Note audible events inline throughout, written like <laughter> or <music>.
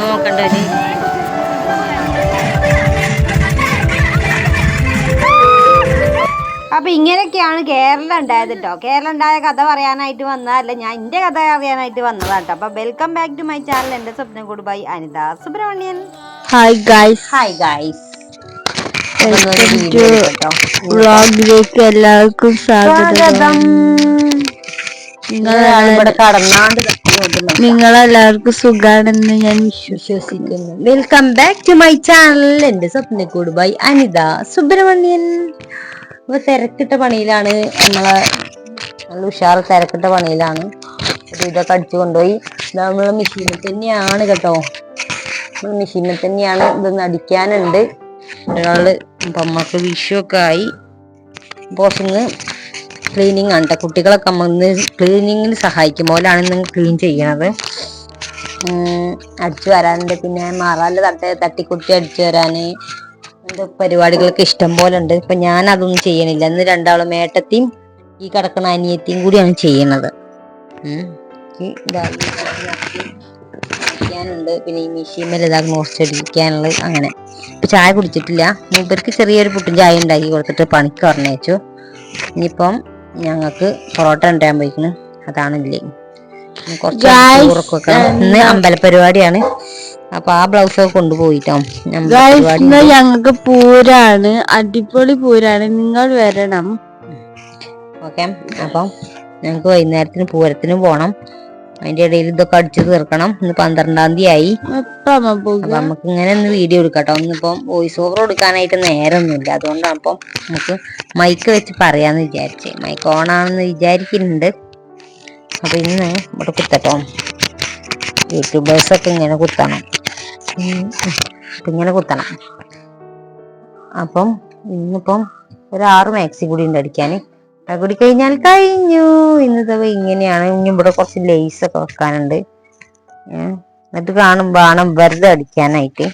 നോക്കണ്ട അപ്പൊ ഇങ്ങനെയൊക്കെയാണ് കേരളം ഉണ്ടായത് കേട്ടോ കേരളം ഉണ്ടായ കഥ പറയാനായിട്ട് വന്നതല്ല ഞാൻ എന്റെ കഥ അറിയാനായിട്ട് വന്നതാണ് കേട്ടോ അപ്പൊ welcome back to my channel എന്റെ സ്വപ്നം കൂടി by Anitha Subramanian. Hi guys hi guys വ്ളോഗിലേക്ക് എല്ലാവർക്കും സ്വാഗതം. നിങ്ങളെല്ലാവർക്കും സുഖാണെന്ന് ഞാൻ വിശ്വസിക്കുന്നു. Welcome back to my channel എന്റെ സ്വപ്നക്കൂട് ബൈ അനിത സുബ്രഹ്മണ്യൻ. ഇപ്പൊ തിരക്കിട്ട പണിയിലാണ്. നമ്മളെ നല്ല ഉഷാർ തിരക്കിട്ട പണിയിലാണ്. ഇതൊക്കെ അടിച്ചു കൊണ്ടുപോയി. ഇത് നമ്മളെ മെഷീനിൽ തന്നെയാണ് കേട്ടോ. മെഷീനിൽ തന്നെയാണ് ഇതൊന്ന് അടിക്കാനുണ്ട് ഒരാൾ അപ്പൊ അമ്മയ്ക്ക് വിഷു ഒക്കെ ആയി ബോസിന്ന് ക്ലീനിങ് ആണ് ട്ടോ. കുട്ടികളൊക്കെ അമ്മ ക്ലീനിങ്ങിന് സഹായിക്കും. പോലാണ് ഇന്ന് ക്ലീൻ ചെയ്യണത്. അടിച്ചു വരാനുണ്ട്. പിന്നെ മാറാൽ തട്ട തട്ടിക്കുട്ടി അടിച്ചു വരാന്. എന്തോ പരിപാടികളൊക്കെ ഇഷ്ടം പോലെ ഉണ്ട്. ഇപ്പൊ ഞാൻ അതൊന്നും ചെയ്യണില്ല. ഇന്ന് രണ്ടാളും മേട്ടത്തെയും ഈ കിടക്കുന്ന അനിയത്തെയും കൂടിയാണ് ചെയ്യണത്. ഉം. അടിക്കാനുണ്ട് പിന്നെ ഈ മെഷീൻ ഇതാ മുറിച്ചടിക്കാനുള്ളത് അങ്ങനെ. ഇപ്പം ചായ കുടിച്ചിട്ടില്ല. മൂപ്പർക്ക് ചെറിയൊരു പുട്ടും ചായ ഉണ്ടാക്കി കൊടുത്തിട്ട് പണിക്ക് പറഞ്ഞേച്ചു ഇനിയിപ്പം ഞങ്ങൾക്ക് പൊറോട്ട ഉണ്ടാൻ പോയിക്കണ്. അതാണില്ലേ കുറച്ച് ഉറക്കൊക്കെ ചോറൊക്കെ വെക്കണം. ഇന്ന് അമ്പലപരിപാടിയാണ് അപ്പൊ ആ ബ്ലൗസ് ഒക്കെ കൊണ്ടുപോയിട്ടോ ഞങ്ങൾക്ക് പൂരാണ്. അടിപൊളി പൂരാണ്. നിങ്ങൾ വരണം. ഓക്കെ. അപ്പം ഞങ്ങൾക്ക് വൈകുന്നേരത്തിന് പൂരത്തിന് പോണം. അതിന്റെ ഇടയിൽ ഇതൊക്കെ അടിച്ചു തീർക്കണം. ഇന്ന് പന്ത്രണ്ടാം തീയതി ആയി. അപ്പൊ നമുക്ക് ഇങ്ങനെ ഒന്ന് വീഡിയോ എടുക്കട്ടോ. ഒന്നിപ്പം വോയിസ് ഓവർ കൊടുക്കാനായിട്ട് നേരമൊന്നുമില്ല അതുകൊണ്ടാണ് അപ്പം നമുക്ക് മൈക്ക് വെച്ച് പറയാന്ന് വിചാരിച്ചേ. മൈക്ക് ഓൺ ആണെന്ന് വിചാരിക്കുന്നുണ്ട് അപ്പൊ ഇന്ന് ഇവിടെ കുത്തട്ടോ. യൂട്യൂബേഴ്സ് ഒക്കെ ഇങ്ങനെ കുത്തണം. ഇങ്ങനെ കുത്തണം. അപ്പം ഇന്നിപ്പം ഒരു ആറ് മാക്സി കൂടി ഉണ്ട് അടിക്കാൻ അത് കൂടി കഴിഞ്ഞാൽ കഴിഞ്ഞു. ഇന്നത്തെ ഇങ്ങനെയാണ്. ഇനി ഇവിടെ കുറച്ച് ലേസ് ഒക്കെ വെക്കാനുണ്ട്. എന്നിട്ട് കാണുമ്പോ ആണ് വെറുതെ അടിക്കാനായിട്ട്.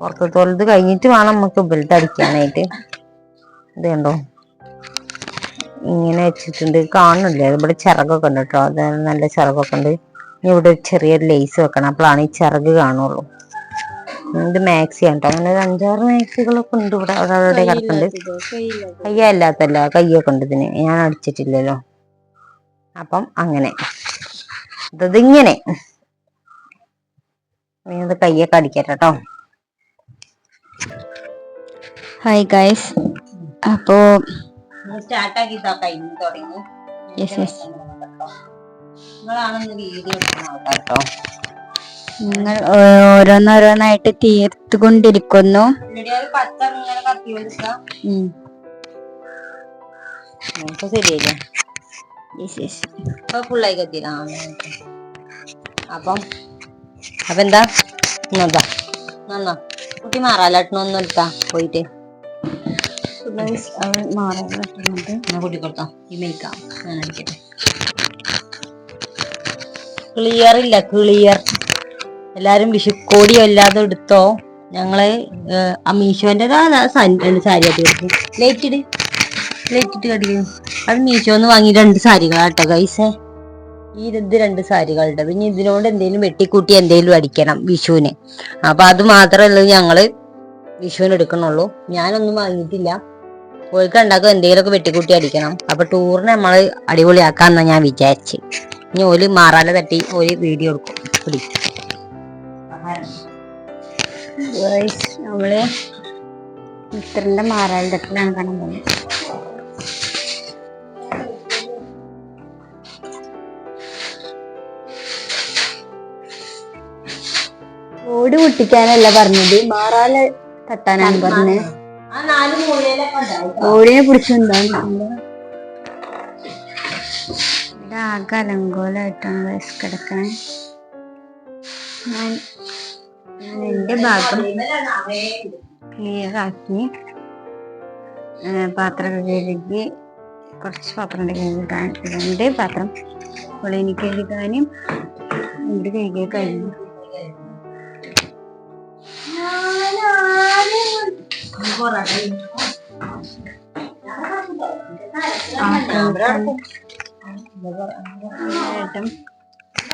പുറത്തത്തോളത് കഴിഞ്ഞിട്ട് വേണം നമുക്ക് വെറുതെ അടിക്കാനായിട്ട്. ഇത് കണ്ടോ? ഇങ്ങനെ വെച്ചിട്ടുണ്ട്. കാണുന്നില്ലേ? ഇവിടെ ചിറകൊക്കെ ഉണ്ട് കേട്ടോ. അത് നല്ല ചിറകൊക്കെ ഉണ്ട്. ഇനി ഇവിടെ ചെറിയൊരു ലേസ് വെക്കണം. അപ്പോഴാണ് ഈ ചിറക് കാണുള്ളൂ. ഇത് മാക്സി ആണ് കേട്ടോ അങ്ങനെ ഒരു അഞ്ചാറ് മാക്സികളൊക്കെ ഉണ്ട് ഇവിടെ. അവിടെ കിടക്കുന്നുണ്ട് കയ്യല്ലാത്തല്ല കയ്യൊക്കെ ഉണ്ട് ഇതിന്. ഞാൻ അടിച്ചിട്ടില്ലല്ലോ. അപ്പം അങ്ങനെ. ഇതിങ്ങനെ. ഇത് കയ്യൊക്കെ അടിക്കട്ടെ കേട്ടോ ഹായ് ഗൈസ് അപ്പോ സ്റ്റാർട്ടാക്കി കഴിഞ്ഞു തുടങ്ങി. Yes, yes. നിങ്ങളാണെന്ന് വീഡിയോ എടുക്കുന്ന കേട്ടോ നിങ്ങൾ ഓരോന്നോരോന്നായിട്ട് തീർത്തുകൊണ്ടിരിക്കുന്നു. ശരിയല്ലേ? ഫുള്ളായി അപ്പം അപ്പൊ എന്താ? എന്നാ നന്നാ കുട്ടി മാറാലാട്ടണൊന്നും എടുത്താ പോയിട്ട്. കുട്ടി കൊടുത്തോ? ഈ മേക്കാം ഞാൻ അടിക്കട്ടെ. ക്ലിയർ ഇല്ല ക്ലിയർ എല്ലാരും വിഷുക്കോടി അല്ലാതെ എടുത്തോ? ഞങ്ങൾ മീശോന്റെ സാരി കടിക്കും. അത് മീശോന്ന് വാങ്ങി രണ്ട് സാരികളാട്ടോ ഗൈസേ ഈ ഇത് രണ്ട് സാരികളുണ്ട് പിന്നെ ഇതിനോട് എന്തെങ്കിലും വെട്ടിക്കൂട്ടി എന്തെങ്കിലും അടിക്കണം വിഷുവിന്. അപ്പൊ അത് മാത്രമല്ല ഞങ്ങൾ വിഷുവിന് എടുക്കണുള്ളൂ. ഞാനൊന്നും വാങ്ങിയിട്ടില്ല. ഓൾക്ക് ഉണ്ടാക്കും എന്തെങ്കിലുമൊക്കെ വെട്ടിക്കൂട്ടി അടിക്കണം. അപ്പൊ ടൂറിന് നമ്മൾ അടിപൊളിയാക്കാന്നാ ഞാൻ വിചാരിച്ച്. ഇനി ഓൽ മാറാല തട്ടി ഓൽ വീഡിയോ എടുക്കും. പിടി. അവൾ മിത്രന്റെ മാറാൽ തട്ടിലാണ് കാണാൻ പോകുന്നത്. ഓട് പൊട്ടിക്കാനല്ല പറഞ്ഞത്. മാറാൽ തട്ടാനാണ് പറഞ്ഞത്. ഓടിനെ പിടിച്ചെന്താണ് ഇവിടെ ആകെ അലങ്കോലായിട്ടാണ് കിടക്കാൻ ഞാൻ എന്റെ ഭാഗം ക്ലിയർ ആക്കി പാത്രമൊക്കെ കഴുകി കുറച്ച് പാത്രം കഴുകാൻ രണ്ട് പാത്രം എനിക്ക് കഴുകാനും ഇവിടെ കഴുകിയ കഴിഞ്ഞു.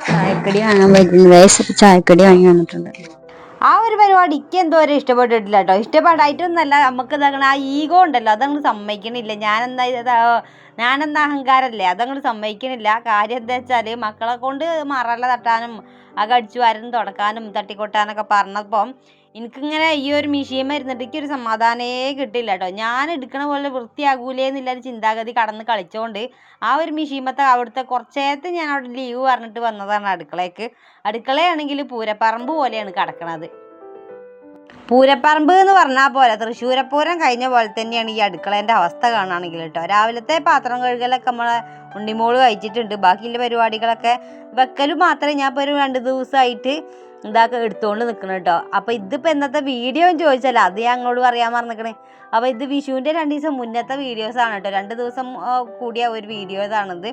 ചായക്കടി വാങ്ങാൻ പറ്റുന്നു വയസ്സ് ചായക്കടി വാങ്ങി വന്നിട്ടുണ്ട്. ആ ഒരു പരിപാടി എന്തോ ഒരു ഇഷ്ടപ്പെട്ടിട്ടില്ല കേട്ടോ ഇഷ്ടപ്പെടായിട്ടൊന്നല്ല നമുക്ക് ഇതങ്ങനെ ആ ഈഗോ ഉണ്ടല്ലോ. അതങ്ങോട്ട് സമ്മതിക്കണില്ല. ഞാനെന്താ ഇത് ഞാനെന്താ അഹങ്കാരല്ലേ? അതങ്ങോട്ട് സമ്മതിക്കണില്ല. കാര്യം എന്താ വെച്ചാൽ മക്കളെ കൊണ്ട് മറല തട്ടാനും ആ കടിച്ചു വാരനും തുടക്കാനും തട്ടിക്കൊട്ടാനൊക്കെ പറഞ്ഞപ്പം എനിക്കിങ്ങനെ ഈ ഒരു മിഷീൻ ഇരുന്നിട്ട് എനിക്കൊരു സമാധാനേ കിട്ടില്ല കേട്ടോ ഞാൻ എടുക്കണ പോലെ വൃത്തിയാകൂലേ എന്നുള്ളൊരു ചിന്താഗതി കടന്ന് കളിച്ചുകൊണ്ട് ആ ഒരു മിഷീമത്തെ അവിടുത്തെ കുറച്ചേരത്തെ ഞാൻ അവിടെ ലീവ് പറഞ്ഞിട്ട് വന്നതാണ് അടുക്കളയ്ക്ക് അടുക്കളയാണെങ്കിൽ പൂരപ്പറമ്പ് പോലെയാണ് കിടക്കണത്. പൂരപ്പറമ്പ് എന്ന് പറഞ്ഞാൽ പോലെ തൃശ്ശൂരപ്പൂരം കഴിഞ്ഞ പോലെ തന്നെയാണ് ഈ അടുക്കളേന്റെ അവസ്ഥ കാണുകയാണെങ്കിൽ കേട്ടോ രാവിലത്തെ പാത്രം കഴുകലൊക്കെ നമ്മളെ ഉണ്ണിമോൾ കഴിച്ചിട്ടുണ്ട്. ബാക്കിയുള്ള പരിപാടികളൊക്കെ വെക്കലും മാത്രമേ ഞാൻ ഇപ്പോൾ ഒരു രണ്ട് ദിവസമായിട്ട് ഇതാക്കി എടുത്തുകൊണ്ട് നിൽക്കണം കേട്ടോ അപ്പോൾ ഇതിപ്പോൾ എന്നത്തെ വീഡിയോ ചോദിച്ചാൽ അത് ഞാൻ അങ്ങോട്ട് പറയാൻ മറന്നിക്കണേ. അപ്പോൾ ഇത് വിഷുവിന്റെ രണ്ട് ദിവസം മുന്നത്തെ വീഡിയോസാണ് കേട്ടോ രണ്ട് ദിവസം കൂടിയ ഒരു വീഡിയോസാണിത്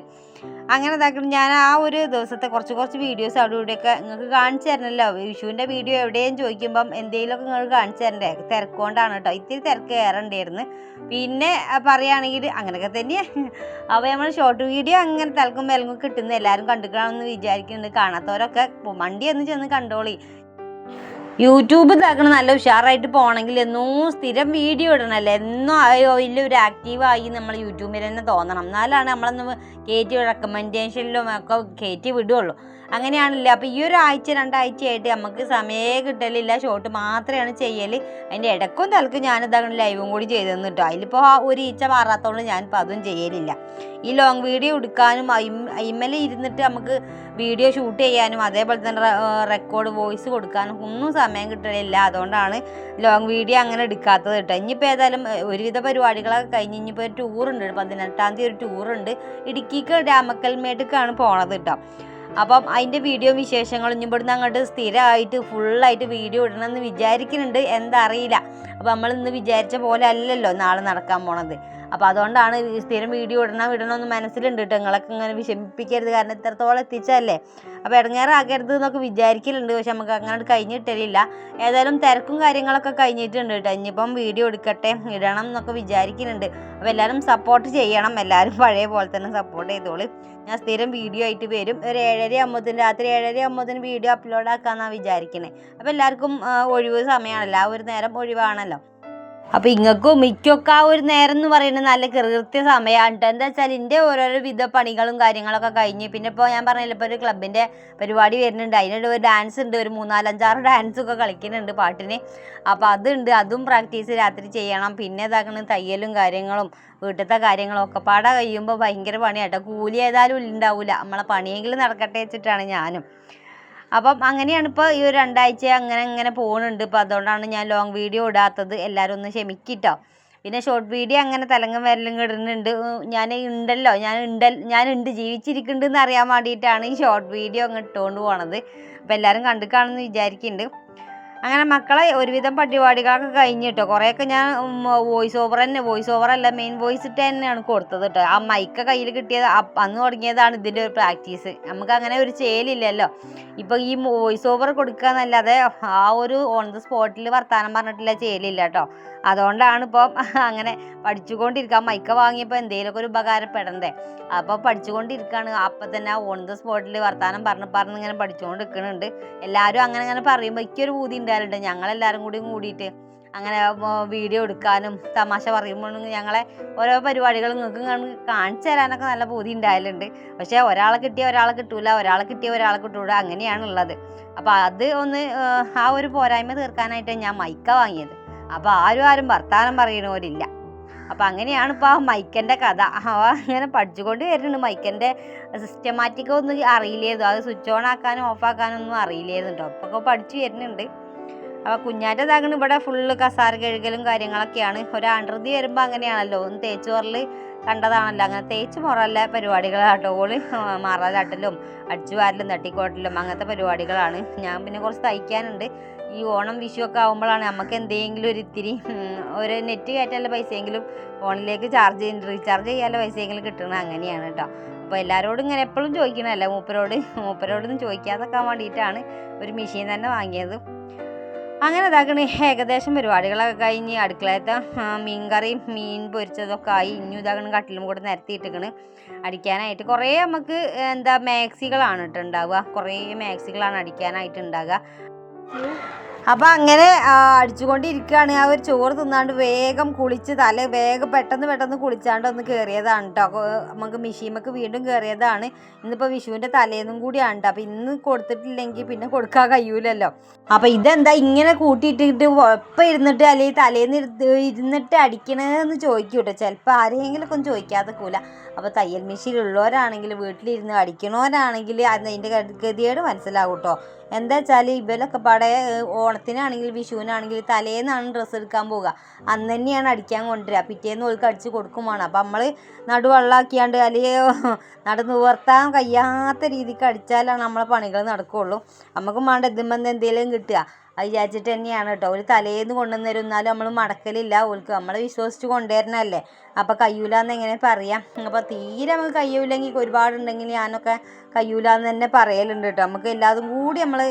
അങ്ങനെ ഇതാക്കണം. ഞാൻ ആ ഒരു ദിവസത്തെ കുറച്ച് കുറച്ച് വീഡിയോസ് അവിടെ ഇവിടെയൊക്കെ നിങ്ങൾക്ക് കാണിച്ചു തരണമല്ലോ വിഷുവിന്റെ വീഡിയോ എവിടെയും ചോദിക്കുമ്പം എന്തെങ്കിലുമൊക്കെ നിങ്ങൾ കാണിച്ചു തരണ്ടേ? തിരക്കുകൊണ്ടാണ് കേട്ടോ ഇത്തിരി തിരക്ക് കയറണ്ടായിരുന്നു പിന്നെ പറയുകയാണെങ്കിൽ അങ്ങനെയൊക്കെ തന്നെയാണ് അപ്പോൾ നമ്മൾ ഷോർട്ട് വീഡിയോ അങ്ങനെ തലക്കും വിലങ്ങും കിട്ടുന്ന എല്ലാവരും കണ്ടുക്കണമെന്ന് വിചാരിക്കുന്നുണ്ട് കാണാത്തവരൊക്കെ വണ്ടി ഒന്ന് ചെന്ന് കണ്ടോളി. യൂട്യൂബ് ഇതാക്കണം നല്ല ഉഷാറായിട്ട് പോകണമെങ്കിൽ എന്നും സ്ഥിരം വീഡിയോ ഇടണമല്ലേ എന്നും അതിൽ ഒരു ആക്റ്റീവായി നമ്മൾ യൂട്യൂബിൽ തന്നെ തോന്നണം. എന്നാലാണ് നമ്മളൊന്ന് കയറ്റി റെക്കമെൻഡേഷനിലും ഒക്കെ കയറ്റി വിടുകയുള്ളൂ അങ്ങനെയാണല്ലേ. അപ്പോൾ ഈ ഒരു ആഴ്ച രണ്ടാഴ്ചയായിട്ട് നമുക്ക് സമയം കിട്ടലില്ല. ഷോട്ട് മാത്രമാണ് ചെയ്യൽ അതിന്റെ ഇടക്കും തലക്ക് ഞാനിതാണ് ലൈവും കൂടി ചെയ്തു കിട്ടും. അതിലിപ്പോൾ ഒരു ഈച്ച മാറാത്തതുകൊണ്ട് ഞാനിപ്പോൾ അതും ചെയ്യലില്ല. ഈ ലോങ് വീഡിയോ എടുക്കാനും അയിമ്മൽ ഇരുന്നിട്ട് നമുക്ക് വീഡിയോ ഷൂട്ട് ചെയ്യാനും അതേപോലെ തന്നെ റെക്കോർഡ് വോയിസ് കൊടുക്കാനും ഒന്നും സമയം കിട്ടലില്ല അതുകൊണ്ടാണ് ലോങ് വീഡിയോ അങ്ങനെ എടുക്കാത്തത് കേട്ടോ. ഇനിയിപ്പോൾ ഏതായാലും ഒരുവിധ പരിപാടികളൊക്കെ കഴിഞ്ഞ് ഇനിയിപ്പോൾ ഒരു ടൂറുണ്ട് പതിനെട്ടാം തീയതി ഒരു ടൂറുണ്ട് ഇടുക്കിക്ക് രാമക്കൽമേട്ടിക്കാണ് പോണത് കേട്ടോ. അപ്പം അതിന്റെ വീഡിയോ വിശേഷങ്ങളും ഇവിടുന്ന് അങ്ങോട്ട് സ്ഥിരമായിട്ട് ഫുള്ളായിട്ട് വീഡിയോ ഇടണമെന്ന് വിചാരിക്കുന്നുണ്ട്. എന്താ അറിയില്ല. അപ്പോൾ നമ്മൾ ഇന്ന് വിചാരിച്ച പോലെ അല്ലല്ലോ നാളെ നടക്കാൻ പോണത്. അപ്പോൾ അതുകൊണ്ടാണ് സ്ഥിരം വീഡിയോ ഇടണം ഇടണമെന്ന് മനസ്സിലുണ്ട് കേട്ടോ നിങ്ങളൊക്കെ ഇങ്ങനെ വിഷമിപ്പിക്കരുത്. കാരണം ഇത്രത്തോളം എത്തിച്ചല്ലേ അപ്പോൾ ഇടങ്ങേറാകരുത് എന്നൊക്കെ വിചാരിക്കലുണ്ട്. പക്ഷെ നമുക്ക് അങ്ങനെ കഴിഞ്ഞിട്ടില്ല. ഏതായാലും തിരക്കും കാര്യങ്ങളൊക്കെ കഴിഞ്ഞിട്ടുണ്ട് കേട്ടോ ഇനിയിപ്പം വീഡിയോ എടുക്കട്ടെ ഇടണം എന്നൊക്കെ വിചാരിക്കുന്നുണ്ട് അപ്പോൾ എല്ലാവരും സപ്പോർട്ട് ചെയ്യണം. എല്ലാവരും പഴയ പോലെ തന്നെ സപ്പോർട്ട് ചെയ്തോളൂ. ഞാൻ സ്ഥിരം വീഡിയോ ആയിട്ട് വരും. ഒരു ഏഴര അമ്പതിന് രാത്രി ഏഴര അമ്പതിന് വീഡിയോ അപ്ലോഡ് ആക്കാമെന്നാണ് വിചാരിക്കുന്നത് അപ്പോൾ എല്ലാവർക്കും ഒഴിവ് സമയമാണല്ലോ. ആ ഒരു നേരം ഒഴിവാണല്ലോ. അപ്പോൾ ഇങ്ങക്കും മിക്കൊക്കെ ആ ഒരു നേരം എന്ന് പറയുന്നത് നല്ല കൃത്യ സമയമാണ് എന്താ വെച്ചാൽ എന്റെ ഓരോരോ വിധ പണികളും കാര്യങ്ങളൊക്കെ കഴിഞ്ഞ് പിന്നെ ഇപ്പോൾ ഞാൻ പറഞ്ഞില്ല ഇപ്പോൾ ഒരു ക്ലബിന്റെ പരിപാടി വരുന്നുണ്ട്. അതിനൊരു ഒരു ഡാൻസ് ഉണ്ട് ഒരു മൂന്നാലഞ്ചാറ് ഡാൻസ് ഒക്കെ കളിക്കുന്നുണ്ട് പാട്ടിന്. അപ്പോൾ അതുണ്ട് അതും പ്രാക്ടീസ് രാത്രി ചെയ്യണം. പിന്നെ ഇതാക്കണം തയ്യലും കാര്യങ്ങളും വീട്ടിലത്തെ കാര്യങ്ങളും ഒക്കെ പാടെ കഴിയുമ്പോൾ ഭയങ്കര പണിയാട്ടോ കൂലി ഏതായാലും ഉണ്ടാവില്ല നമ്മളെ പണിയെങ്കിലും നടക്കട്ടെ വെച്ചിട്ടാണ് ഞാനും. അപ്പം അങ്ങനെയാണ് ഇപ്പോൾ ഈ ഒരു രണ്ടാഴ്ച അങ്ങനെ അങ്ങനെ പോകുന്നുണ്ട് ഇപ്പോൾ അതുകൊണ്ടാണ് ഞാൻ ലോങ് വീഡിയോ ഇടാത്തത്. എല്ലാവരും ഒന്ന് ക്ഷമിക്കിട്ടോ. പിന്നെ ഷോർട്ട് വീഡിയോ അങ്ങനെ തലങ്ങും വരലും ഇടുന്നുണ്ട് ഞാൻ ഉണ്ടല്ലോ. ഞാൻ ഉണ്ട് ഞാൻ ഉണ്ട് ജീവിച്ചിരിക്കുന്നുണ്ടെന്ന് അറിയാൻ വേണ്ടിയിട്ടാണ് ഈ ഷോർട്ട് വീഡിയോ അങ്ങ് ഇട്ടുകൊണ്ട് പോണത്. അപ്പോൾ എല്ലാവരും കണ്ടു കാണുമെന്ന് വിചാരിക്കുന്നുണ്ട് അങ്ങനെ മക്കളെ ഒരുവിധം പരിപാടികളൊക്കെ കഴിഞ്ഞ് കേട്ടോ കുറേയൊക്കെ ഞാൻ വോയിസ് ഓവർ തന്നെ വോയിസ് ഓവർ അല്ല മെയിൻ വോയിസ് ഇട്ട് തന്നെയാണ് കൊടുത്തത് കേട്ടോ ആ മൈക്ക കയ്യിൽ കിട്ടിയത് അന്ന് തുടങ്ങിയതാണ് ഇതിന്റെ ഒരു പ്രാക്ടീസ് നമുക്ക് അങ്ങനെ ഒരു ചേലില്ലല്ലോ. ഇപ്പം ഈ വോയിസ് ഓവർ കൊടുക്കുക എന്നല്ലാതെ ആ ഒരു ഓൺ ദ സ്പോട്ടിൽ വർത്താനം പറഞ്ഞിട്ടില്ല ചേലില്ല കേട്ടോ അതുകൊണ്ടാണ് ഇപ്പം <laughs> അങ്ങനെ പഠിച്ചുകൊണ്ടിരിക്കുക മൈക്ക വാങ്ങിയപ്പോൾ എന്തെങ്കിലുമൊക്കെ ഒരു ഉപകാരപ്പെടണ്ടേ. അപ്പോൾ പഠിച്ചുകൊണ്ടിരിക്കുകയാണ് അപ്പം തന്നെ ഓൺ ദ സ്പോട്ടിൽ വർത്താനം പറഞ്ഞ് പറഞ്ഞ് ഇങ്ങനെ പഠിച്ചുകൊണ്ട് നിൽക്കുന്നുണ്ട് എല്ലാവരും അങ്ങനെ അങ്ങനെ പറയുമ്പോൾ എനിക്കൊരു പൂതി ഉണ്ടാകലുണ്ട് ഞങ്ങളെല്ലാവരും കൂടി കൂടിയിട്ട് അങ്ങനെ വീഡിയോ എടുക്കാനും തമാശ പറയുമ്പോൾ ഞങ്ങളെ ഓരോ പരിപാടികൾ നിങ്ങൾക്ക് കാണിച്ചു തരാനൊക്കെ നല്ല ബോധി ഉണ്ടായാലുണ്ട് പക്ഷേ ഒരാളെ കിട്ടിയ ഒരാളെ കിട്ടൂല ഒരാളെ കിട്ടിയ ഒരാളെ കിട്ടൂല അങ്ങനെയാണുള്ളത്. അപ്പോൾ അത് ഒന്ന് ആ ഒരു പോരായ്മ തീർക്കാനായിട്ട് ഞാൻ മൈക്ക വാങ്ങിയത്. അപ്പോൾ ആരും ആരും വർത്താനം പറയണവരില്ല അപ്പോൾ അങ്ങനെയാണ് ഇപ്പോൾ ആ മൈക്കന്റെ കഥ. അവ അങ്ങനെ പഠിച്ചുകൊണ്ട് വരുന്നുണ്ട്. മൈക്കന്റെ സിസ്റ്റമാറ്റിക്കൊന്നും അറിയില്ലായിരുന്നു അത് സ്വിച്ച് ഓൺ ആക്കാനും ഓഫ് ആക്കാനും ഒന്നും അറിയില്ലായിരുന്നു കേട്ടോ അപ്പോൾ പഠിച്ചു വരുന്നുണ്ട്. അപ്പോൾ കുഞ്ഞാന്റെ ഇതാകണം ഇവിടെ ഫുള്ള് കസാര കഴുകലും കാര്യങ്ങളൊക്കെയാണ്. ഒരു ആണ്ടൃതി വരുമ്പോൾ അങ്ങനെയാണല്ലോ. ഒന്ന് തേച്ച് പറൽ കണ്ടതാണല്ലോ. അങ്ങനെ തേച്ച് പോറല്ല പരിപാടികളാട്ടോ. ഓൾ മാറാലാട്ടലും അടിച്ചു വാരലും തട്ടിക്കോട്ടലും അങ്ങനത്തെ പരിപാടികളാണ്. ഞാൻ പിന്നെ കുറച്ച് തയ്ക്കാനുണ്ട്. ഈ ഓണം വിഷു ഒക്കെ ആകുമ്പോഴാണ് നമുക്ക് എന്തെങ്കിലും ഒരു ഇത്തിരി ഒരു നെറ്റ് കയറ്റാനുള്ള പൈസയെങ്കിലും ഫോണിലേക്ക് ചാർജ് ചെയ്യുന്ന റീചാർജ് ചെയ്യാനുള്ള പൈസയെങ്കിലും കിട്ടണം അങ്ങനെയാണ് കേട്ടോ അപ്പോൾ എല്ലാവരോടും ഇങ്ങനെ എപ്പോഴും ചോദിക്കണമല്ലോ മൂപ്പരോട് മൂപ്പരോടൊന്നും ചോദിക്കാതൊക്കാൻ വേണ്ടിയിട്ടാണ് ഒരു മെഷീൻ തന്നെ വാങ്ങിയത്. അങ്ങനെ ഇതാക്കണ ഏകദേശം പരിപാടികളൊക്കെ കഴിഞ്ഞ് അടുക്കളയത്തെ മീൻകറി മീൻ പൊരിച്ചതൊക്കെ ആയി. ഇനി ഇതാക്കണ കട്ടിലും കൂടെ നിരത്തിയിട്ടിക്കണ് അടിക്കാനായിട്ട് കുറേ നമുക്ക് എന്താ മാക്സികളാണ് കേട്ടോ ഉണ്ടാവുക കുറേ മാക്സികളാണ് അടിക്കാനായിട്ട് ഉണ്ടാകുക അപ്പം അങ്ങനെ അടിച്ചുകൊണ്ടിരിക്കുകയാണ്. ആ ഒരു ചോറ് തിന്നാണ്ട് വേഗം കുളിച്ച് തല വേഗം പെട്ടെന്ന് പെട്ടെന്ന് കുളിച്ചാണ്ട് ഒന്ന് കയറിയതാണ് കേട്ടോ നമുക്ക് മിഷീമക്ക് വീണ്ടും കയറിയതാണ് ഇന്നിപ്പോൾ വിഷുവിന്റെ തലേന്നും കൂടിയാണ് കേട്ടോ അപ്പം ഇന്ന് കൊടുത്തിട്ടില്ലെങ്കിൽ പിന്നെ കൊടുക്കാൻ കഴിയൂലല്ലോ. അപ്പോൾ ഇതെന്താ ഇങ്ങനെ കൂട്ടിയിട്ടിട്ട് ഒപ്പം ഇരുന്നിട്ട് അല്ലെങ്കിൽ തലേന്ന് ഇരുന്ന് ഇരുന്നിട്ട് അടിക്കണേന്ന് ചോദിക്കൂട്ടോ. ചിലപ്പോൾ ചിലപ്പോൾ ആരെങ്കിലുമൊക്കെ ഒന്നും ചോദിക്കാതെ കൂല അപ്പോൾ തയ്യൽ മെഷീൻ ഉള്ളവരാണെങ്കിൽ വീട്ടിലിരുന്ന് അടിക്കണവരാണെങ്കിൽ അതിന്റെ ഗതികേട് മനസ്സിലാവും കേട്ടോ എന്താ വെച്ചാൽ ഇവരൊക്കെ പാടെ ഏഹ്, ഓണത്തിനാണെങ്കിൽ വിഷുവിനാണെങ്കിൽ തലേന്നാണ് ഡ്രസ്സ് എടുക്കാൻ പോവുക. അന്ന് തന്നെയാണ് അടിക്കാൻ കൊണ്ടുവരിക. പിറ്റേന്ന് ഓൾക്ക് അടിച്ച് കൊടുക്കുമാണ് അപ്പം നമ്മൾ നടുവെള്ളാക്കിയാണ്ട് അല്ലെങ്കിൽ നടന്നു നിവർത്താൻ കഴിയാത്ത രീതിക്ക് അടിച്ചാലാണ് നമ്മളെ പണികൾ നടക്കുകയുള്ളൂ നമുക്ക് വേണ്ട ഇതുമ്പോൾ എന്തെങ്കിലും കിട്ടുക. അത് വിചാരിച്ചിട്ട് തന്നെയാണ് കേട്ടോ ഒരു തലേന്ന് കൊണ്ടുവന്ന് തരും എന്നാലും നമ്മൾ മടക്കലില്ല. ഓൾക്ക് നമ്മൾ വിശ്വസിച്ച് കൊണ്ടുവരണല്ലേ അപ്പോൾ കയ്യൂലെന്ന് എങ്ങനെ പറയാം? അപ്പോൾ തീരെ നമുക്ക് കയ്യൂലെങ്കിൽ ഒരുപാടുണ്ടെങ്കിൽ ഞാനൊക്കെ കയ്യൂലെന്ന് തന്നെ പറയലുണ്ട് കേട്ടോ നമുക്ക് എല്ലാതും കൂടി നമ്മൾ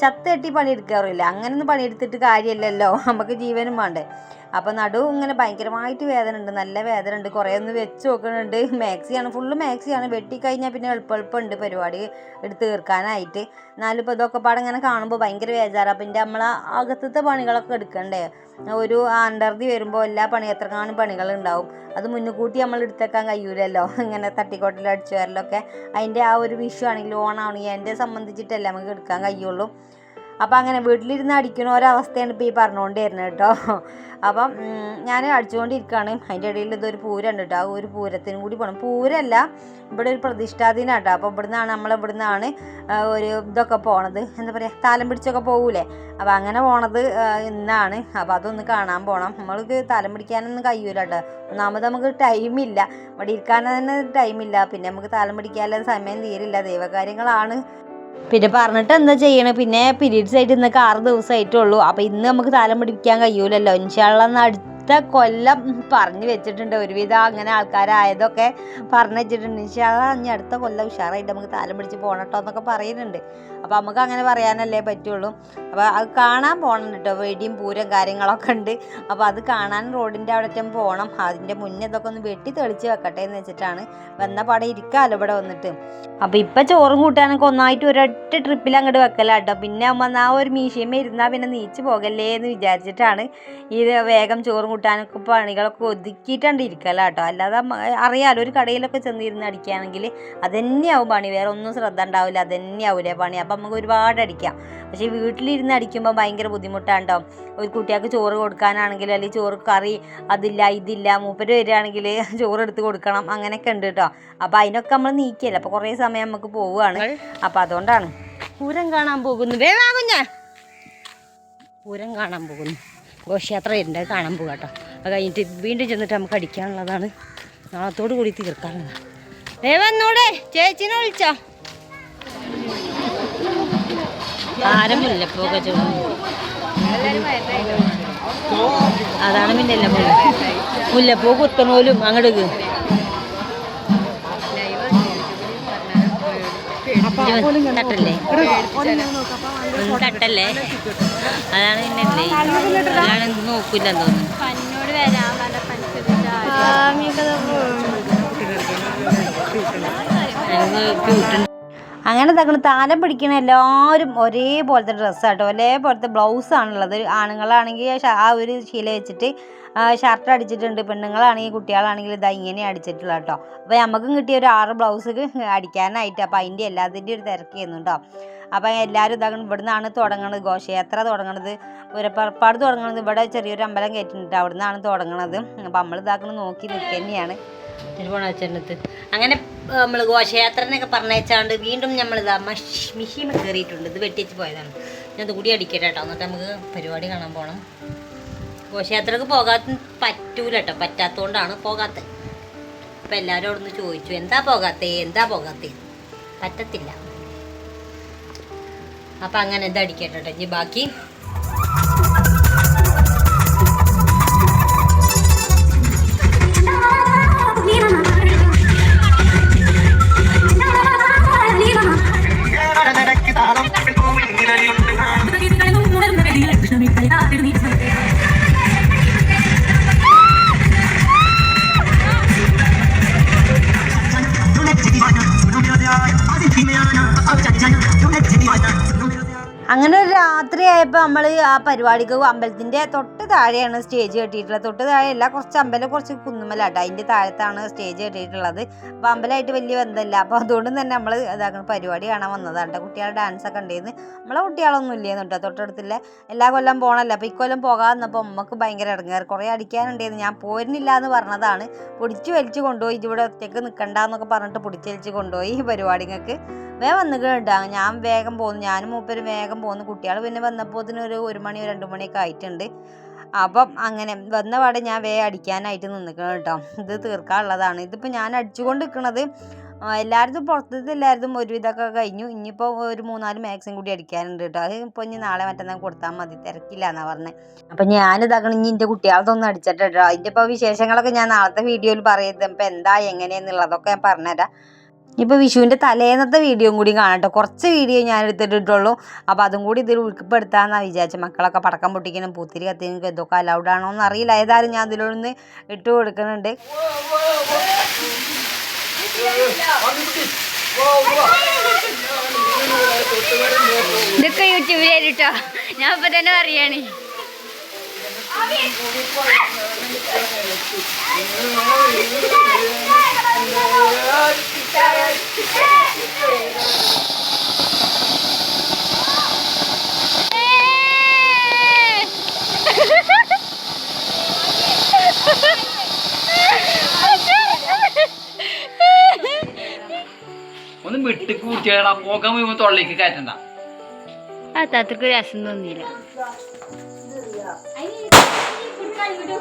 ചത്ത് കെട്ടി പണിയെടുക്കാറില്ല. അങ്ങനെയൊന്നും പണിയെടുത്തിട്ട് കാര്യമില്ലല്ലോ. <laughs> നമുക്ക് ജീവനും വേണ്ടേ. അപ്പോൾ നടു ഇങ്ങനെ ഭയങ്കരമായിട്ട് വേദന ഉണ്ട് നല്ല വേദന ഉണ്ട് കുറേ ഒന്ന് വെച്ച് നോക്കുന്നുണ്ട്. മാക്സിയാണ്. ഫുള്ള് മാക്സിയാണ്. വെട്ടിക്കഴിഞ്ഞാൽ പിന്നെ എളുപ്പം എളുപ്പമുണ്ട് പരിപാടി എടുത്ത് തീർക്കാനായിട്ട്. എന്നാലും ഇപ്പോൾ ഇതൊക്കെ പാടെ ഇങ്ങനെ കാണുമ്പോൾ ഭയങ്കര വേചാറാണ് അപ്പം എന്റെ നമ്മളെ അകത്തത്തെ പണികളൊക്കെ എടുക്കണ്ടേ? ഒരു അണ്ടർതി വരുമ്പോൾ എല്ലാ പണി എത്ര കാണും പണികളുണ്ടാവും. അത് മുന്നുകൂട്ടി നമ്മൾ എടുത്തേക്കാൻ കഴിയൂലല്ലോ. <laughs> ഇങ്ങനെ തട്ടിക്കോട്ടിൽ അടിച്ചു വരലൊക്കെ. അതിന്റെ ആ ഒരു വിഷു ആണെങ്കിലും ഓണാണെങ്കിൽ എന്റെ സംബന്ധിച്ചിട്ടല്ലേ നമുക്ക് എടുക്കാൻ കഴിയുള്ളൂ. അപ്പം അങ്ങനെ വീട്ടിലിരുന്ന് അടിക്കണ ഒരവസ്ഥയാണ് ഇപ്പോൾ ഈ പറഞ്ഞുകൊണ്ട് വരുന്നത് കേട്ടോ. അപ്പം ഞാൻ അടിച്ചുകൊണ്ടിരിക്കുകയാണ്. അതിന്റെ ഇടയിൽ ഇതൊരു പൂരമുണ്ട് കേട്ടോ. ആ ഒരു പൂരത്തിനും കൂടി പോകണം പൂരമല്ല ഇവിടെ ഒരു പ്രതിഷ്ഠാദിനം കേട്ടോ. അപ്പോൾ ഇവിടുന്നാണ് നമ്മൾ ഇവിടുന്നാണ് ഒരു ഇതൊക്കെ പോണത്. എന്താ പറയുക താലം പിടിച്ചൊക്കെ പോകൂലേ അപ്പോൾ അങ്ങനെ പോണത് ഇന്നാണ്. അപ്പോൾ അതൊന്ന് കാണാൻ പോകണം നമ്മൾക്ക് താലം പിടിക്കാനൊന്നും കഴിയൂല കേട്ടോ. ഒന്നാമത് നമുക്ക് ടൈമില്ല ഇവിടെ ഇരിക്കാൻ തന്നെ ടൈമില്ല പിന്നെ നമുക്ക് താലം പിടിക്കാനുള്ള സമയം തീരില്ല. ദൈവകാര്യങ്ങളാണ്. പിന്നെ പറഞ്ഞിട്ട് എന്താ ചെയ്യണേ? പിന്നെ പീരീഡ്സ് ആയിട്ട് ഇന്നൊക്കെ ആറ് ദിവസമായിട്ടുള്ളൂ അപ്പോൾ ഇന്ന് നമുക്ക് താലം പിടിക്കാൻ കഴിയൂലല്ലോ. ഇൻഷാള്ള അടുത്ത കൊല്ലം പറഞ്ഞു വെച്ചിട്ടുണ്ട്. ഒരുവിധം അങ്ങനെ ആൾക്കാരായതൊക്കെ പറഞ്ഞു വെച്ചിട്ടുണ്ട്. ഇൻഷാള്ള ഇനി അടുത്ത കൊല്ലം ഉഷാറായിട്ട് നമുക്ക് താലം പിടിച്ച് പോകണട്ടോ എന്നൊക്കെ പറയുന്നുണ്ട്. അപ്പോൾ നമുക്ക് അങ്ങനെ പറയാനല്ലേ പറ്റുള്ളൂ. അപ്പോൾ അത് കാണാൻ പോകണം കേട്ടോ. വെടിയും പൂരം കാര്യങ്ങളൊക്കെ ഉണ്ട്. അപ്പോൾ അത് കാണാൻ റോഡിന്റെ അവിടെ അറ്റം പോകണം അതിന്റെ മുന്നേ ഇതൊക്കെ ഒന്ന് വെട്ടി തെളിച്ച് വെക്കട്ടെ എന്ന് വെച്ചിട്ടാണ്. വന്ന പാടെ ഇരിക്കാമല്ലോ ഇവിടെ വന്നിട്ട്. അപ്പോൾ ഇപ്പം ചോറും കൂട്ടാനൊക്കെ ഒന്നായിട്ട് ഒരൊറ്റ ട്രിപ്പിൽ അങ്ങോട്ട് വെക്കലാട്ടോ പിന്നെ അമ്മ ആ ഒരു മീശയമേ ഇരുന്നാൽ പിന്നെ നീച്ച് പോകല്ലേ എന്ന് വിചാരിച്ചിട്ടാണ് ഇത് വേഗം ചോറും കൂട്ടാനൊക്കെ പണികളൊക്കെ ഒതുക്കിയിട്ടാണ്ട് ഇരിക്കലാട്ടോ അല്ലാതെ അമ്മ- അറിയാലോ ഒരു കടയിലൊക്കെ ചെന്നിരുന്ന് അടിക്കുകയാണെങ്കിൽ അതന്നെയാവും പണി. വേറെ ഒന്നും ശ്രദ്ധ ഉണ്ടാവില്ല അതന്നെയാവൂലേ പണി. അപ്പം നമുക്ക് ഒരുപാട് അടിക്കാം. പക്ഷേ വീട്ടിലിരുന്ന് അടിക്കുമ്പോൾ ഭയങ്കര ബുദ്ധിമുട്ടാണ്ടോ ഒരു കുട്ടികൾക്ക് ചോറ് കൊടുക്കാനാണെങ്കിൽ അല്ലെങ്കിൽ ചോറ് കറി അതില്ല ഇതില്ല മൂപ്പര് വരികയാണെങ്കിൽ ചോറ് എടുത്ത് കൊടുക്കണം അങ്ങനെയൊക്കെ ഉണ്ട് കേട്ടോ അപ്പോൾ അതിനൊക്കെ നമ്മൾ നീക്കിയല്ല. അപ്പോൾ കുറേ സമയം നമുക്ക് പോവുകയാണ്. അപ്പോൾ അതുകൊണ്ടാണ്. പൂരം കാണാൻ പോകുന്നു. വേഗം കുഞ്ഞ. പൂരം കാണാൻ പോകുന്നു. ഘോഷയാത്ര ഉണ്ട് അത് കാണാൻ പോകാം കേട്ടോ. അത് കഴിഞ്ഞിട്ട് വീണ്ടും ചെന്നിട്ട് നമുക്ക് അടിക്കാനുള്ളതാണ്. നാളത്തോട് കൂടി തീർക്കാനുള്ളതാണ്. ഏ വന്നൂടെ ചേച്ചിനെ വിളിച്ചോ. അതാണ് പിന്നെ മുല്ല മുല്ലപ്പൂ കുത്തണോലും അങ്ങോട്ട് തട്ടല്ലേ? ഒന്ന് തട്ടല്ലേ? അതാണ് പിന്നെ എന്തേ അതാണ് ഇന്ന് നോക്കില്ലെന്ന് തോന്നുന്നു അങ്ങനെ തക്കണ താലം പിടിക്കണ എല്ലാവരും ഒരേപോലത്തെ ഡ്രസ്സാട്ടോ ഒരേപോലത്തെ ബ്ലൗസാണുള്ളത് ആണുങ്ങളാണെങ്കിൽ ആ ഒരു ശീല വെച്ചിട്ട് ഷർട്ട് അടിച്ചിട്ടുണ്ട്. പെണ്ണുങ്ങളാണെങ്കിൽ കുട്ടികളാണെങ്കിൽ ഇതാ ഇങ്ങനെ അടിച്ചിട്ടുള്ള കേട്ടോ അപ്പോൾ നമുക്കും കിട്ടിയ ഒരു ആറ് ബ്ലൗസ് അടിക്കാനായിട്ട്. അപ്പോൾ അതിന്റെ എല്ലാത്തിന്റെ ഒരു തിരക്കായിരുന്നു കേട്ടോ അപ്പോൾ എല്ലാവരും ഇതാക്കണം ഇവിടെ നിന്നാണ് തുടങ്ങണത്. ഘോഷയാത്ര തുടങ്ങണത്. പുരപ്പറപ്പാട് തുടങ്ങണത്. ഇവിടെ ചെറിയൊരു അമ്പലം കയറ്റിട്ടുണ്ട് അവിടെ നിന്നാണ് തുടങ്ങണത് അപ്പോൾ നമ്മൾ ഇതാക്കണം നോക്കി നിൽക്കുക തന്നെയാണ്. തിരുവോണാചരണത്ത് അങ്ങനെ നമ്മൾ ഘോഷയാത്രനൊക്കെ പറഞ്ഞേച്ചാണ്ട് വീണ്ടും നമ്മൾ ഇതാ മിഷീമ കയറിയിട്ടുണ്ട്. ഇത് വെട്ടിച്ച് പോയതാണ്. ഞാൻ കൂടി അടിക്കട്ടെ കേട്ടോ. എന്നിട്ട് നമുക്ക് പരിപാടി കാണാൻ പോകണം ഘോഷയാത്രക്ക് പോകാത്ത പറ്റൂല കേട്ടോ. പറ്റാത്തതുകൊണ്ടാണ് പോകാത്തത്. അപ്പം എല്ലാവരും അവിടെ നിന്ന് ചോദിച്ചു എന്താ പോകാത്തേ? എന്താ പോകാത്തേ? പറ്റത്തില്ല. അപ്പം അങ്ങനെ ഇത് അടിക്കട്ടെ കേട്ടോ ഇനി ബാക്കി നമ്മൾ ആ പരിപാടിക്ക് അമ്പലത്തിന്റെ തൊട്ട് താഴെയാണ് സ്റ്റേജ് കെട്ടിയിട്ടുള്ളത്. തൊട്ട് താഴെയല്ല കുറച്ച് അമ്പലം കുറച്ച് കുന്നുമലാട്ടോ അതിന്റെ താഴത്താണ് സ്റ്റേജ് കെട്ടിയിട്ടുള്ളത്. അപ്പോൾ അമ്പലമായിട്ട് വലിയ ബന്ധമില്ല. അപ്പോൾ അതുകൊണ്ട് തന്നെ നമ്മൾ ഇതാക്കുന്ന പരിപാടി കാണാൻ വന്നതാണ് കേട്ടോ. കുട്ടികളുടെ ഡാൻസ് ഒക്കെ ഉണ്ടായിരുന്നു നമ്മളെ കുട്ടികളൊന്നും ഇല്ലേന്ന് കേട്ടോ. തൊട്ടടുത്തില്ല എല്ലാ കൊല്ലം പോകണമല്ലോ അപ്പോൾ ഇക്കൊല്ലം പോകാമെന്നപ്പോൾ അമ്മയ്ക്ക് ഭയങ്കര ഇടങ്ങാറ്. കുറേ അടിക്കാനുണ്ടായിരുന്നു ഞാൻ പോരുന്നില്ല എന്ന് പറഞ്ഞതാണ്. പൊടിച്ച് വലിച്ച് കൊണ്ടുപോയി. ഇവിടെ ഒറ്റയ്ക്ക് നിൽക്കണ്ട എന്നൊക്കെ പറഞ്ഞിട്ട് പൊടിച്ച് വലിച്ച് കൊണ്ടുപോയി ഈ പരിപാടികൾക്ക് വേഗം വന്നു കേട്ടോ. ഞാൻ വേഗം പോകുന്നു ഞാനും മൂപ്പരും വേഗം പോകുന്നു കുട്ടികൾ പിന്നെ വന്നപ്പോൾ ഒരു ഒരു മണി രണ്ട് മണിയൊക്കെ ആയിട്ടുണ്ട്. അപ്പം അങ്ങനെ വന്ന പാടെ ഞാൻ വേ അടിക്കാനായിട്ട് നിന്നിക്കണം കേട്ടോ. ഇത് തീർക്കാനുള്ളതാണ്. ഇതിപ്പോൾ ഞാൻ അടിച്ചുകൊണ്ട് നിൽക്കുന്നത് എല്ലായിടത്തും പുറത്തത്തെ എല്ലായിടത്തും ഒരുവിധമൊക്കെ കഴിഞ്ഞു. ഇനിയിപ്പോൾ ഒരു മൂന്നാൽ മാക്സിം കൂടി അടിക്കാനുണ്ട് കേട്ടോ. അത് ഇപ്പോൾ ഇനി നാളെ മറ്റന്നാൾ കൊടുത്താൽ മതി. തിരക്കില്ല എന്നാണ് പറഞ്ഞത് അപ്പം ഞാനിതാക്കണം ഇനി എന്റെ കുട്ടികളതൊന്നും അടിച്ചിട്ട് അതിന്റെ ഇപ്പോൾ വിശേഷങ്ങളൊക്കെ ഞാൻ നാളത്തെ വീഡിയോയിൽ പറയുന്നത് ഇപ്പം എന്താ എങ്ങനെയെന്നുള്ളതൊക്കെ ഞാൻ പറഞ്ഞുതരാം. ഇപ്പോൾ വിഷുവിന്റെ തലേന്നത്തെ വീഡിയോയും കൂടി കാണട്ടോ കുറച്ച് വീഡിയോ ഞാൻ എടുത്തിട്ടുള്ളൂ അപ്പോൾ അതും കൂടി ഇതിൽ ഉൾപ്പെടുത്താമെന്നാണ് വിചാരിച്ചത് മക്കളൊക്കെ പടക്കം പൊട്ടിക്കണം പൂത്തിരി കത്തിനും ഇതൊക്കെ അലൗഡ് ആണോ എന്ന് അറിയില്ല ഏതായാലും ഞാൻ അതിലൊന്ന് ഇട്ട് കൊടുക്കുന്നുണ്ട്. ഇതൊക്കെ യൂട്യൂബിലായിട്ടോ ഞാൻ ഇപ്പം തന്നെ പറയാണ്. ഒന്ന് വിട്ട് കൂട്ടിയാടാ പോകാൻ മുഴുവൻ തൊള്ളിക്ക് കയറ്റണ്ട. ആ താത്തക്ക് രസം തോന്നിയില്ല. ನಾನು ವಿಡಿಯೋ